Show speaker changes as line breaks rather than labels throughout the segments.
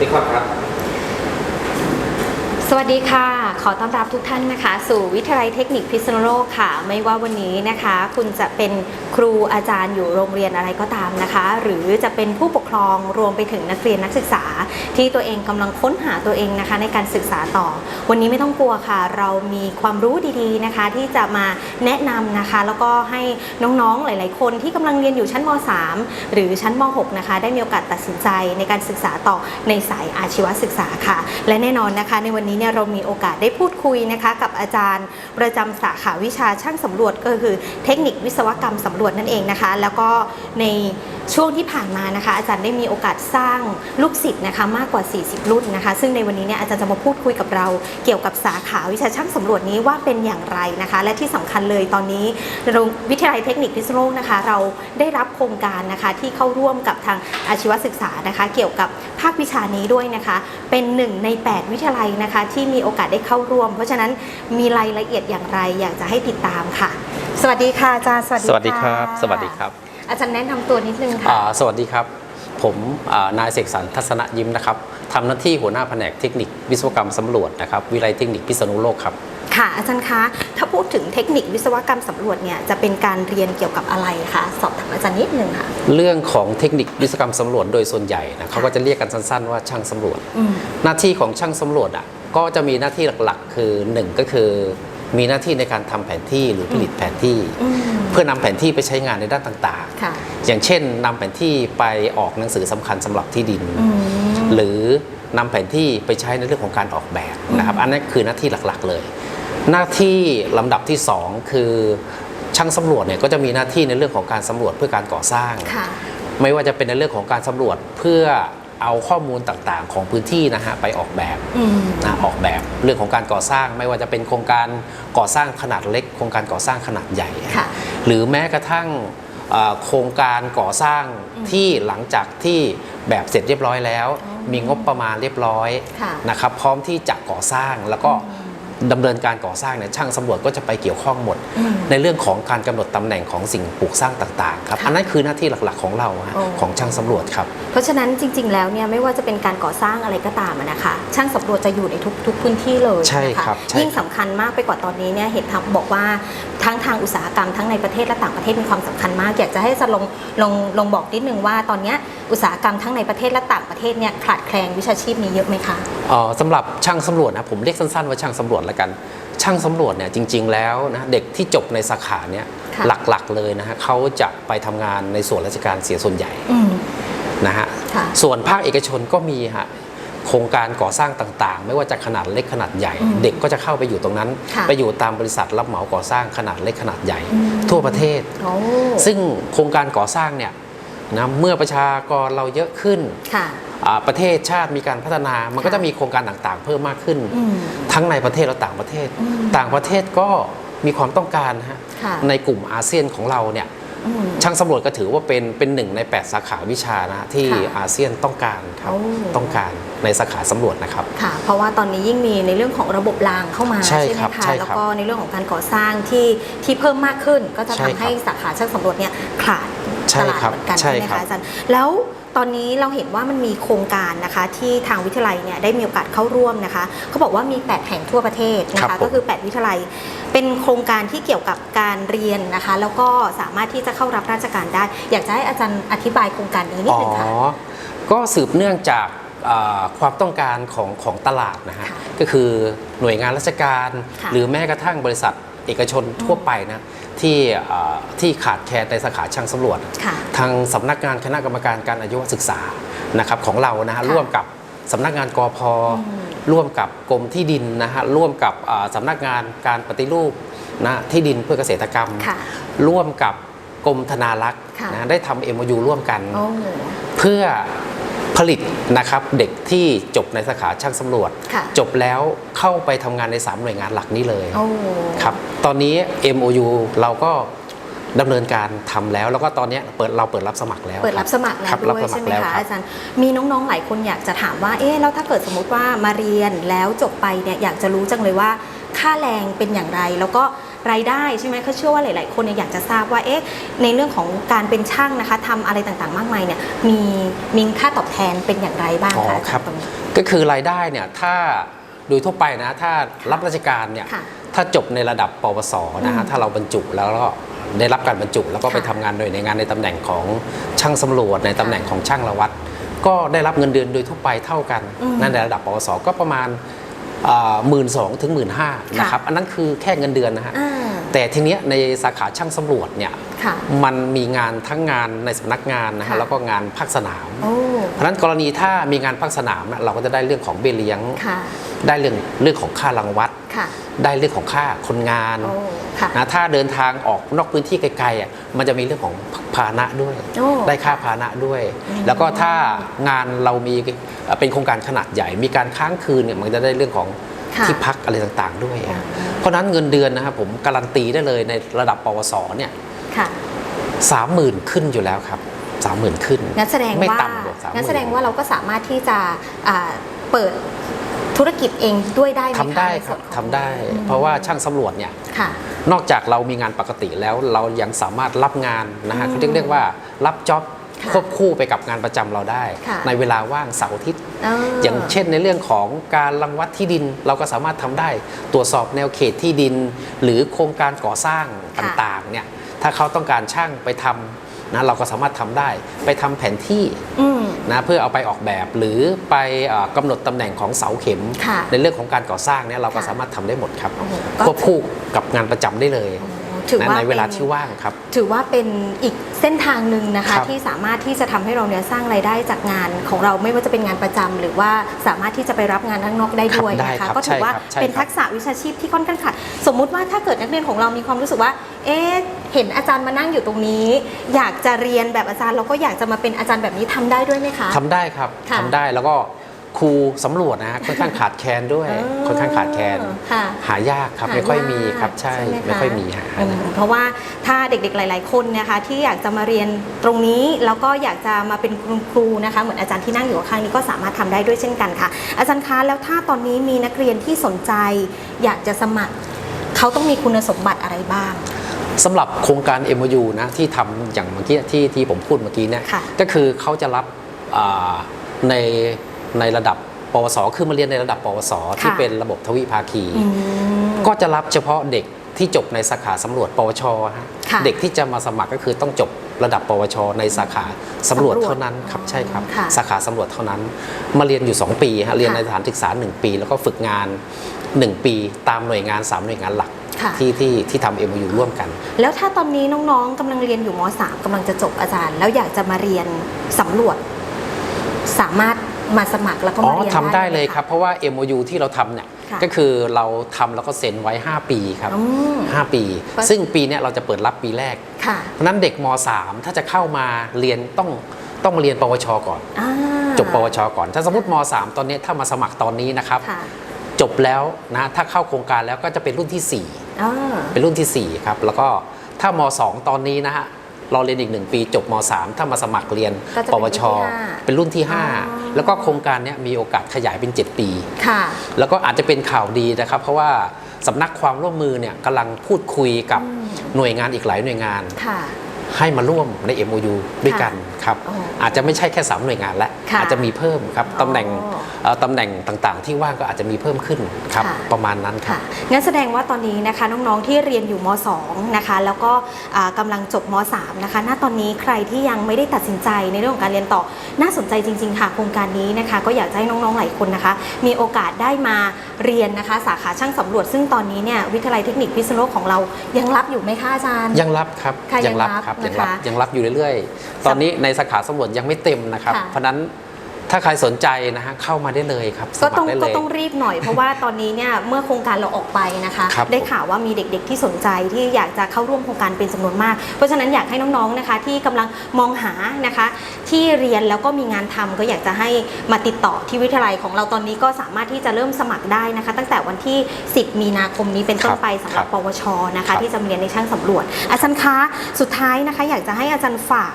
นี่ครับครับ
สวัสดีค่ะ ขอต้อนรับทุกท่านนะคะ สู่วิทยาลัยเทคนิคพิษณุโลกค่ะ ไม่ว่าวันนี้นะคะ คุณจะเป็นครูอาจารย์อยู่โรงเรียนอะไรก็ตามนะคะ หรือจะเป็นผู้ปกครองรวมไปถึงนักเรียนนักศึกษา ที่ตัวเองกำลังค้นหาตัวเองนะคะ ในการศึกษาต่อ วันนี้ไม่ต้องกลัวค่ะ เรามีความรู้ดีๆนะคะ ที่จะมาแนะนำนะคะ แล้วก็ให้น้องๆหลาย ๆ คนที่กำลังเรียนอยู่ชั้นม .3 หรือชั้นม .6 นะคะ ได้มีโอกาสตัดสินใจในการศึกษาต่อในสายอาชีวศึกษาค่ะ และแน่นอนนะคะในวันนี้เนี่ยเรามีโอกาสได้พูดคุยนะคะกับอาจารย์ประจำสาขาวิชาช่างสำรวจก็คือเทคนิควิศวกรรมสำรวจนั่นเองนะคะ แล้วก็ใน ช่วงที่ผ่านมานะคะ อาจารย์ได้มีโอกาสสร้างลูกศิษย์นะคะมากกว่า 40 รุ่นนะคะ ซึ่งในวันนี้เนี่ยอาจารย์จะมาพูดคุยกับเราเกี่ยวกับสาขาวิชาช่างสำรวจนี้ว่าเป็นอย่างไรนะคะ และที่สำคัญเลยตอนนี้วิทยาลัยเทคนิคพิษณุโลกนะคะ เราได้รับโครงการนะคะที่เข้าร่วมกับทางอาชีวศึกษานะคะ เกี่ยวกับภาควิชานี้ด้วยนะคะ เป็นหนึ่งใน 8 วิทยาลัยนะคะ ที่มีโอกาสได้เข้าร่วม เพราะฉะนั้นมีรายละเอียดอย่างไรอยากจะให้ติดตามค่ะ สวัสดีค่ะอาจารย์สวัสดี
สวัสดีครับ สวัสดีครับ
อาจารย์แนะนำตัวนิดนึงค่ะ
อ่าสวัสดีครับ ผมอ่านายเสกสรรทัศนยิ้มนะครับทำหน้าที่หัวหน้าแผนกเทคนิควิศวกรรมสำรวจนะครับ วิไลยเทคนิคพิษณุโลกครับ
ค่ะอาจารย์คะ ถ้าพูดถึงเทคนิควิศวกรรมสำรวจเนี่ยจะเป็นการเรียนเกี่ยวกับอะไรคะสอบถามอาจารย์นิดนึงค่ะ
เรื่องของเทคนิควิศวกรรมสำรวจโดยส่วนใหญ่นะเขาก็จะเรียกกันสั้นๆว่าช่างสำรวจ
อืม
หน้าที่ของช่างสำรวจอะก็จะมีหน้าที่หลักๆ คือหนึ่งก็คือ มีหน้าที่ในการทำแผนที่หรือผลิตแผนที่
อืม
เพื่อนำแผนที่ไปใช้งานในด้านต่าง
ค่ะ
ๆอย่างเช่นนำแผนที่ไปออกหนังสือสำคัญสำหรับที่ดิน
อืม
หรือนำแผนที่ไปใช้ในเรื่องของการออกแบบนะครับ อันนั้นคือหน้าที่หลักๆเลย หน้าที่ลำดับที่ 2 คือช่างสำรวจเนี่ยก็จะมีหน้าที่ในเรื่องของการสำรวจเพื่อการก่อสร้าง
ค่ะ
ไม่ว่าจะเป็นในเรื่องของการสำรวจเพื่อ เอาข้อมูลต่างๆ ของพื้นที่นะฮะไปออกแบบ
อืม
นะออกแบบเรื่องของการก่อสร้างไม่ว่าจะเป็นโครงการก่อสร้างขนาดเล็ก โครงการก่อสร้างขนาดใหญ่
ค่ะ
หรือแม้กระทั่งเอ่อโครงการก่อสร้าง
อืม
ที่หลังจากที่แบบเสร็จเรียบร้อยแล้ว
อ๋อ
มีงบประมาณเรียบร้อย
ค่ะ
นะครับพร้อมที่จะก่อสร้างแล้วก็ ดำเนินการก่อสร้างเนี่ยช่างสำรวจก็จะไปเกี่ยวข้องหมด
อืม
ในเรื่องของการกำหนดตำแหน่งของสิ่งปลูกสร้างต่างๆครับ
ค่ะ
อันนั้นคือหน้าที่หลักๆของเราฮะ
โอ้
ของช่างสำรวจครับ
เพราะฉะนั้นจริง ๆ แล้วเนี่ยไม่ว่าจะเป็นการก่อสร้างอะไรก็ตามอะนะคะช่างสำรวจจะอยู่ในทุกทุกพื้นที่เลย
ใช่
นะะ
ครับใช่
ยิ่งสำคัญมากไปกว่าตอนนี้เนี่ยเห็นทางบอกว่าทั้งทางอุตสาหกรรมทั้งในประเทศและต่างประเทศมีความสำคัญมากอยากจะให้จะลงลงลงบอกนิดนึงว่าตอนเนี้ย อุตสาหกรรมทั้งในประเทศและต่างประเทศเนี่ยขาดแคลนวิชาชีพนี้เยอะไหมคะ
เอ่อสำหรับช่างสำรวจนะผมเรียกสั้นๆว่าช่างสำรวจแล้วกัน ช่างสำรวจเนี่ยจริง ๆ แล้วนะเด็กที่จบในสาขาเนี่ย
ค่ะ
หลักๆเลยนะฮะเขาจะไปทำงานในส่วนราชการเสียส่วนใหญ่
อืม
นะฮะ
ค่ะ
ส่วนภาคเอกชนก็มีฮะโครงการก่อสร้างต่างๆ ไม่ว่าจะขนาดเล็กขนาดใหญ่
อืม
เด็กก็จะเข้าไปอยู่ตรงนั้น
ค่ะ
ไปอยู่ตามบริษัทรับเหมาก่อสร้างขนาดเล็กขนาดใหญ่
อืม
ทั่วประเทศ
โอ้
ซึ่งโครงการก่อสร้างเนี่ย นะเมื่อประชากรเราเยอะขึ้น
ค่ะ
อ่าประเทศชาติมีการพัฒนา มันก็
ค่ะ
จะมีโครงการต่างๆ เพิ่มมากขึ้น
อืม
ทั้งในประเทศและต่างประเทศ
อืม
ต่างประเทศก็มีความต้องการนะฮะ
ค่ะ
ในกลุ่มอาเซียนของเราเนี่ย
อืม
ช่างสำรวจก็ถือว่าเป็นเป็นหนึ่งใน 8 สาขาวิชานะที่
ค่ะ
อาเซียนต้องการครับ
โอ้
ต้องการในสาขาสำรวจนะครับ
ค่ะเพราะว่าตอนนี้ยิ่งมีในเรื่องของระบบรางเข้ามา
ใช่
ไหม
ครับ
คะ
ใช่ครับ
แล้วก็ในเรื่องของการก่อสร้างที่ที่เพิ่มมากขึ้น ก็จะ
ใช่
ทำ
ครับ
ให้สาขาช่างสำรวจเนี่ยขาด
ใช่
ตลาด
ครับ
เหมือนกัน
ใช่
ใช่ไหม
ครั
คะ
บ
อาจารย์แล้วตอนนี้เราเห็นว่ามันมีโครงการนะคะที่ทางวิทยาลัยเนี่ยได้มีโอกาสเข้าร่วมนะคะเขาบอกว่ามี 8 แห่งทั่วประเทศนะ
ครั
คะ
บผม
ก็คือ 8 วิทยาลัย เป็นโครงการที่เกี่ยวกับการเรียนนะคะ แล้วก็สามารถที่จะเข้ารับราชการได้ อยากจะให้อาจารย์อธิบายโครงการนี้นิด
อ๋อ
นึงค่ะ
ก็สืบเนื่องจากอ่าความต้องการของของตลาดนะฮะ
ค่ะ
ก็คือหน่วยงานราชการ
ค่ะ
หรือแม้กระทั่งบริษัทเอกชนทั่วไปนะ ที่อ่าที่ขาดแคลนในสาขาช่างสำรวจ
ค่ะ
ทางสำนักงานคณะกรรมการการอายุวศึกษานะครับของเรานะฮะ
ค่ะ
ร่วมกับสำนักงานกอพ
อืม
ร่วมกับกรมที่ดินนะฮะร่วมกับอ่าสำนักงานการปฏิรูปนะที่ดินเพื่อเกษตรกรรม
ค่ะ
ร่วมกับกรมธนารักษ์
ค่ะ
นะได้ทำ MOU ร่วมกัน
โอ้
เพื่อ ผลิตนะครับเด็กที่จบในสาขาช่างสำรวจ
ค่ะ
จบแล้วเข้าไปทำงานใน 3 หน่วยงานหลักนี้เลย
โอ้
ครับตอนนี้ MOU เราก็ดำเนินการทำแล้ว แล้วก็ตอนนี้เปิดเราเปิดรับสมัครแล้ว
เปิดรับสมัครแล้
ควบ
ด้วย
รับส
ใช่ไหม
แล้ว
คะ
รับ
อาจารย์ มีน้องๆ หลายคนอยากจะถามว่า เอ๊ะ แล้วถ้าเกิดสมมติว่ามาเรียนแล้วจบไปเนี่ย อยากจะรู้จังเลยว่า ค่าแรงเป็นอย่างไร แล้วก็ รายได้ใช่ไหมเขาเชื่อว่าหลาย ๆ คนเนี่ยอยากจะทราบว่าเอ๊ะในเรื่องของการเป็นช่างนะคะทำอะไรต่างๆ มากมายเนี่ยมีมีค่าตอบแทนเป็นอย่างไรบ้าง
อ๋อ
คะ
ครับ
ตรงนี้
ก็คือรายได้เนี่ยถ้าโดยทั่วไปนะ ถ้ารับราชการเนี่ย
ค่ะ
ถ้าจบในระดับปวสนะฮะ
อืม
ถ้าเราบรรจุแล้วก็ได้รับการบรรจุแล้วก็
ค่ะ
ไปทำงานโดยในงานในตำแหน่งของช่างสำรวจในตำแหน่งของช่างระวัดก็ได้รับเงินเดือนโดยทั่วไปเท่ากัน
อืม
นั่นในระดับปวสก็ประมาณ หมื่นสองถึงหมื่นห้านะครับ อันนั้นคือแค่เงินเดือนนะฮะ
อ่า
แต่ทีเนี้ยในสาขาช่างสำรวจเนี่ย
ค่ะ
มันมีงานทั้งงานในสำนักงานนะฮะ
ค่ะ
แล้วก็งานภาคสนาม
โอ้
เพราะฉะนั้นกรณีถ้ามีงานภาคสนามน่ะเราก็จะได้เรื่องของเบี้ยเลี้ยง
ค่ะ
ได้เรื่องเรื่องของค่ารังวัด
ค่ะ
ได้เรื่องของค่าคนงาน
โอ้ค่ะ
นะถ้าเดินทางออกนอกพื้นที่ไกลๆอะมันจะมีเรื่องของพาหนะด้วย
โอ้
ได้ค่าพาหนะด้วย
อืม
แล้วก็ถ้างานเรามีเอ่อเป็นโครงการขนาดใหญ่ มีการค้างคืนเนี่ยมันจะได้เรื่องของ
ค่ะ
ที่พักอะไรต่างๆด้วย
อืม
เพราะฉะนั้นเงินเดือนนะครับผมการันตีได้เลยในระดับปวสเนี่ย
ค่ะ
สามหมื่นขึ้นอยู่แล้วครับสามหมื่นขึ้น
งั้นแสดง
ไม่
ว่า
ต่ำกว่า30,000
งั้นแสดงว่าเราก็สามารถที่จะอ่าเปิด ธุรกิจเองด้วยได้ไหมคะ
ทำได้
ใน
ค
ส่
รั
ว
บ
นของ
ทำได้
อืม
เพราะว่าช่างสำรวจเนี่ย
ค่ะ
นอกจากเรามีงานปกติแล้วเรายังสามารถรับงานนะฮะ
อืม
เขาเรียกเรียกว่ารับจ็อบ
ค่ะ
ควบคู่ไปกับงานประจำเราได้
ค่ะ
ในเวลาว่างเสาร์อาทิตย์
เออ
อย่างเช่นในเรื่องของการรังวัดที่ดินเราก็สามารถทำได้ ตรวจสอบแนวเขตที่ดิน หรือโครงการก่อสร้าง
ค่ะ
ต่างๆเนี่ยถ้าเขาต้องการช่างไปทำ นะเราก็สามารถทำได้ ไปทำแผนที่
อืม
นะเพื่อเอาไปออกแบบหรือไปเอ่อกำหนดตำแหน่งของเสาเข็ม
ค่ะ
ในเรื่องของการก่อสร้างเนี่ยเราก็
ค่ะ
สามารถทำได้หมดครับ
โอ้โห
ควบคู่กับงานประจำได้เลย
ถือ
นะ
ว่า
ในเวลา
ป็น
ที่ว่างครับ
ถือว่าเป็นอีกเส้นทางหนึ่งนะคะ
ครับ
ที่สามารถที่จะทำให้เราเนี่ยสร้างรายได้จากงานของเราไม่ว่าจะเป็นงานประจำหรือว่าสามารถที่จะไปรับงานข้างนอกได้ด้วย
ครับได้
นะ
ครั
คะ
บ
ก็ถือว่า
ใช่ครับใช่
เป็น
ครับ
ทักษะวิชาชีพที่ค่อนข้างขาดสมมุติว่าถ้าเกิดนักเรียนของเรามีความรู้สึกว่า เอ๊ะเห็นอาจารย์มานั่งอยู่ตรงนี้ อยากจะเรียนแบบอาจารย์เราก็อยากจะมาเป็นอาจารย์แบบนี้ทำได้ด้วยไหมคะ
ทำได้ครับ
ค่ะ
ทำได้แล้วก็ ครูสำรวจนะฮะค่อนข้างขาดแคลนด้วย
เออ
ค่อนข้างขาดแคลน
ค่ะ
หายากครับ
หา
ไม่ค่อยมี
ยาก
ครับใช่
ไหะ
ไม่ค่อยมีฮะ
อืมเพราะว่าถ้าเด็กๆ หลาย ๆ คนนะคะ ที่อยากจะมาเรียนตรงนี้ แล้วก็อยากจะมาเป็นคุณครูนะคะ เหมือนอาจารย์ที่นั่งอยู่ข้างๆนี้ก็สามารถทำได้ด้วยเช่นกันค่ะ อาจารย์คะแล้วถ้าตอนนี้มีนักเรียนที่สนใจ อยากจะสมัคร เขาต้องมีคุณสมบัติอะไรบ้าง
สำหรับโครงการ MOU นะที่ทำอย่างเมื่อกี้ที่ที่ผมพูดเมื่อกี้เนี่ย
ค่ะ
ก็คือเขาจะรับอ่าใน ในระดับปวส คือมาเรียนในระดับปวส ที่
ค่ะ
เป็นระบบทวิภาคี
อืม
ก็จะรับเฉพาะเด็กที่จบในสาขาสำรวจ ปวชฮะ
ค่ะ
เด็กที่จะมาสมัครก็คือต้องจบระดับ ปวช ในสาขาสำรวจ
สำรวจ
เท่านั้นครับใช่ครับ
ค่ะ
สาขาสำรวจเท่านั้น มาเรียนอยู่ 2 ปีฮะเรียน
ค่ะ
ในสถานศึกษา 1 ปี แล้วก็ฝึกงาน 1 ปีตามหน่วยงาน 3 หน่วยงานหลัก
ค่ะ
ที่ที่ที่ทำ MOU ร่วมกัน
แล้วถ้าตอนนี้น้องๆกำลังเรียนอยู่ม .3 กำลังจะจบอาจารย์ แล้วอยากจะมาเรียนสำรวจสามารถ มาสมัครแล้วก็
อ๋
มา
อ
เรียน
ทำได้เลย
หมะ
ครับ เพราะว่า MOU ที่เราทำเนี่ย
ค่ะ
ก็คือเราทำแล้วก็เซ็นไว้ 5 ปีครับ
อืม
5ปี
ก็
ซึ่งปีเนี้ยเราจะเปิดรับปีแรก
ค่ะ
เพราะฉะนั้นเด็กม .3 ถ้าจะเข้ามาเรียนต้องต้องมาเรียนปวชก่อน
อ่า
จบปวชก่อน ถ้าสมมติม .3 ตอนนี้ถ้ามาสมัครตอนนี้นะครับ
ค่ะ
จบแล้วนะถ้าเข้าโครงการแล้วก็จะเป็นรุ่นที่
อ่า
4เป็นรุ่นทีสี่ 4 ครับ แล้วก็ถ้าม 2 ตอนนี้นะฮะ เราเรียนอีก 1 ปีจบม 3 ถ้ามาสมัครเรียน
ก็จะ
ป
เป็น
ว
รุ่น
ช
ที่ห้า
เป็นรุ่นที่
อ๋อ
5แล้วก็โครงการเนี้ยมีโอกาสขยายเป็น 7 ปี
ค่ะ
แล้วก็อาจจะเป็นข่าวดีนะครับ เพราะว่าสำนักความร่วมมือเนี่ยกำลังพูดคุยกับ
อืม
หน่วยงานอีกหลายหน่วยงาน
ค่ะ
ให้มาร่วมใน MOU ด้วยกันครับ
โอ้
อาจจะไม่ใช่แค่ 3 หน่วยงานแล้ว
ค่ะ
อาจจะมีเพิ่มครับ
อ๋อ
ตำแหน่งเอ่อตำแหน่งต่างๆ ที่ว่างก็อาจจะมีเพิ่มขึ้นครับ
ค่ะ
ประมาณนั้นครั
ค่ะ
บ
งั้นแสดงว่าตอนนี้นะคะน้องๆที่เรียนอยู่ม .2 นะคะแล้วก็อ่ากำลังจบม .3 นะคะณตอนนี้ใครที่ยังไม่ได้ตัดสินใจในเรื่องของการเรียนต่อน่าสนใจจริง ๆ ค่ะโครงการนี้นะคะก็อยากจะให้น้องๆหลายคนนะคะ มีโอกาสได้มาเรียนนะคะ สาขาช่างสำรวจ ซึ่งตอนนี้เนี่ยวิทยาลัยเทคนิคพิษณุโลกของเรายังรับอยู่ไหมคะอาจารย์
ยังรับครับ
ค่ะ
ยัรับ
ยังรับ
ครับ
นะคะ
ยังรับยังรับอยู่เรื่อยๆ ตอนนี้ในสาขาสำรวจยังไม่เต็มนะครับ
ค่ะ
เพราะฉะนั้น ถ้าใครสนใจนะฮะเข้ามาได้เลยครับส
ก็
มั
ต้อ
ค
ง
รได้เล
ก็
ย
ต้องรีบหน่อยเพราะว่าตอนนี้เนี่ยเมื่อโครงการเราออกไปนะคะ
ครับ
ได้ข่าวว่ามีเด็กๆที่สนใจที่อยากจะเข้าร่วมโครงการเป็นจำนวนมาก เพราะฉะนั้นอยากให้น้องๆนะคะ ที่กำลังมองหานะคะ ที่เรียนแล้วก็มีงานทำก็อยากจะให้มาติดต่อที่วิทยาลัยของเราตอนนี้ก็สามารถที่จะเริ่มสมัครได้นะคะ ตั้งแต่วันที่ 10 มีนาคมนี้เป็นต้นไปสำหรับ
ครับ
ปวชนะ
ครั
คะ
บ
ที่จะมาเรียนในช่างสำรวจ อาจารย์คะสุดท้ายนะคะ อยากจะให้อาจารย์ฝาก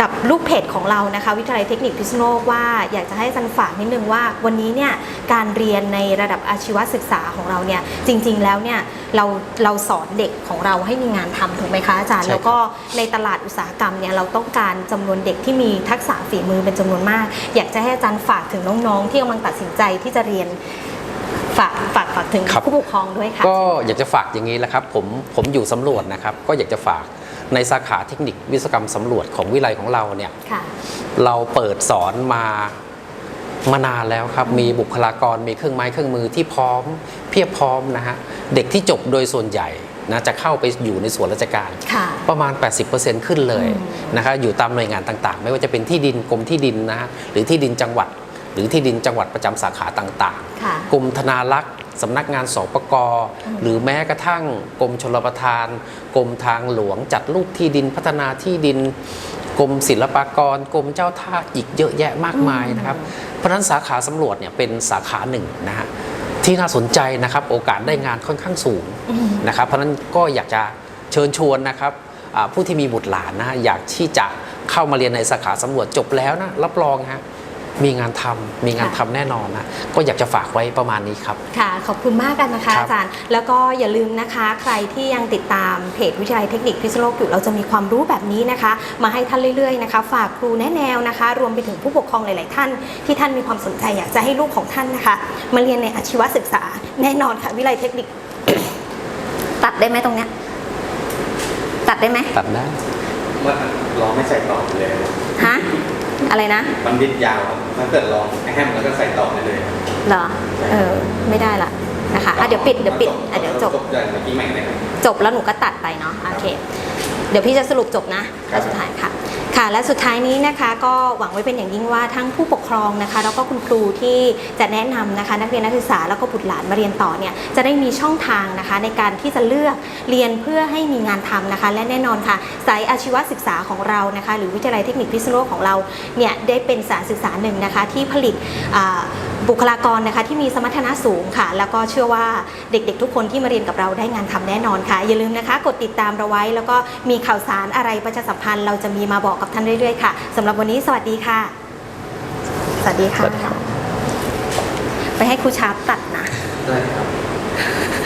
กับลูกเพจของเรานะคะ วิทยาลัยเทคนิคพิษณุโลกว่าอยากจะให้อาจารย์ฝากนิดนึงว่าวันนี้เนี่ยการเรียนในระดับอาชีวศึกษาของเราเนี่ยจริง ๆ แล้วเนี่ยเราเราสอนเด็กของเราให้มีงานทำถูกไหมคะอาจารย์
ใช่ครับ
แล้วก็ในตลาดอุตสาหกรรมเนี่ยเราต้องการจำนวนเด็กที่มีทักษะฝีมือเป็นจำนวนมาก อยากจะให้อาจารย์ฝากถึงน้องๆ ที่กำลังตัดสินใจที่จะเรียนฝากฝากฝากถึง
ครับ
ผู้ปกครองด้วยค่ะ
ก็อยากจะฝากอย่างนี้แหละครับผมผมอยู่สำรวจนะครับก็อยากจะฝาก ในสาขาเทคนิควิศวกรรมสำรวจของวิไลของเราเนี่ย
ค่ะ
เราเปิดสอนมามานานแล้วครับ มีบุคลากรมีเครื่องไม้เครื่องมือที่พร้อมเพียบพร้อมนะฮะเด็กที่จบโดยส่วนใหญ่นะจะเข้าไปอยู่ในส่วนราชการ
ค่ะ
ประมาณ 80%ขึ้นเลย
อืม
นะคะอยู่ตามหน่วยงานต่างๆ ไม่ว่าจะเป็นที่ดินกรมที่ดินนะฮะหรือที่ดินจังหวัด หรือที่ดินจังหวัดประจำสาขาต่าง
ค่ะ
ๆกรมธนารักษ์ สำนักงานสปกหรือแม้กระทั่งกรมชลประทาน กรมทางหลวง จัดรูปที่ดินพัฒนาที่ดิน กรมศิลปากร กรมเจ้าท่าอีกเยอะแยะมากมายนะครับ เพราะฉะนั้นสาขาสำรวจเนี่ยเป็นสาขาหนึ่งนะฮะที่น่าสนใจนะครับโอกาสได้งานค่อนข้างสูง
อืม
นะครับ เพราะฉะนั้นก็อยากจะเชิญชวนนะครับอ่าผู้ที่มีบุตรหลานนะฮะอยากที่จะเข้ามาเรียนในสาขาสำรวจจบแล้วนะรับรองฮะ มีงานทำมีงานทำแน่นอนนะก็อยากจะฝากไว้ประมาณนี้ครับ
ค่ะ ขอบคุณมากกันนะคะ
ครับ
อาจารย์ แล้วก็อย่าลืมนะคะ ใครที่ยังติดตามเพจวิทยาลัยเทคนิคพิษณุโลกอยู่เราจะมีความรู้แบบนี้นะคะ มาให้ท่านเรื่อยๆนะคะ ฝากครูแนะแนวนะคะ รวมไปถึงผู้ปกครองหลาย ๆ ท่าน ที่ท่านมีความสนใจอยากจะให้ลูกของท่านนะคะ มาเรียนในอาชีวศึกษาแน่นอนค่ะวิทยาลัยเทคนิค ตัดได้ไหมตรงเนี้ยตัดได้ไหม
ตัดได้
ว่าลองไม่ใส่ต่อไปเลย
ฮะ อะไรนะ
มันบิดยาวครับถ้าเกิดลองแฮมแล้วก็ใส่ต่อไปเลย
เหรอ เออ ไม่ได้ละนะคะอะเดี๋ยวปิด เดี๋ยวปิดอะเดี๋ยวจบ
จบอย่างเมื่อกี้ใหม่เลยครับ
จบแล้วหนูก็ตัดไปเนาะ โอเค เดี๋ยวพี่จะสรุปจบนะ
ครั
แล้
บ
วสุดท้ายค่ะ ค่ะและสุดท้ายนี้นะคะก็หวังไว้เป็นอย่างยิ่งว่าทั้งผู้ปกครองนะคะ แล้วก็คุณครูที่จะแนะนำนะคะ นักเรียนนักศึกษาแล้วก็บุตรหลานมาเรียนต่อเนี่ยจะได้มีช่องทางนะคะ ในการที่จะเลือกเรียนเพื่อให้มีงานทำนะคะ และแน่นอนค่ะสายอาชีวศึกษาของเรานะคะ หรือวิทยาลัยเทคนิคพิษณุโลกของเราเนี่ยได้เป็นสายศึกษาหนึ่งนะคะที่ผลิต บุคลากรนะคะที่มีสมรรถนะสูงค่ะ แล้วก็เชื่อว่าเด็กๆ ทุกคนที่มาเรียนกับเราได้งานทำแน่นอนค่ะ อย่าลืมนะคะ กดติดตามเราไว้ แล้วก็มีข่าวสารอะไรประชาสัมพันธ์ เราจะมีมาบอกกับท่านเรื่อยๆค่ะสำหรับวันนี้สวัสดีค่ะ สวัสดีค่ะ
สวัสดีครับ
ไปให้ครูชาร์ปตัดนะ
ได้ครับ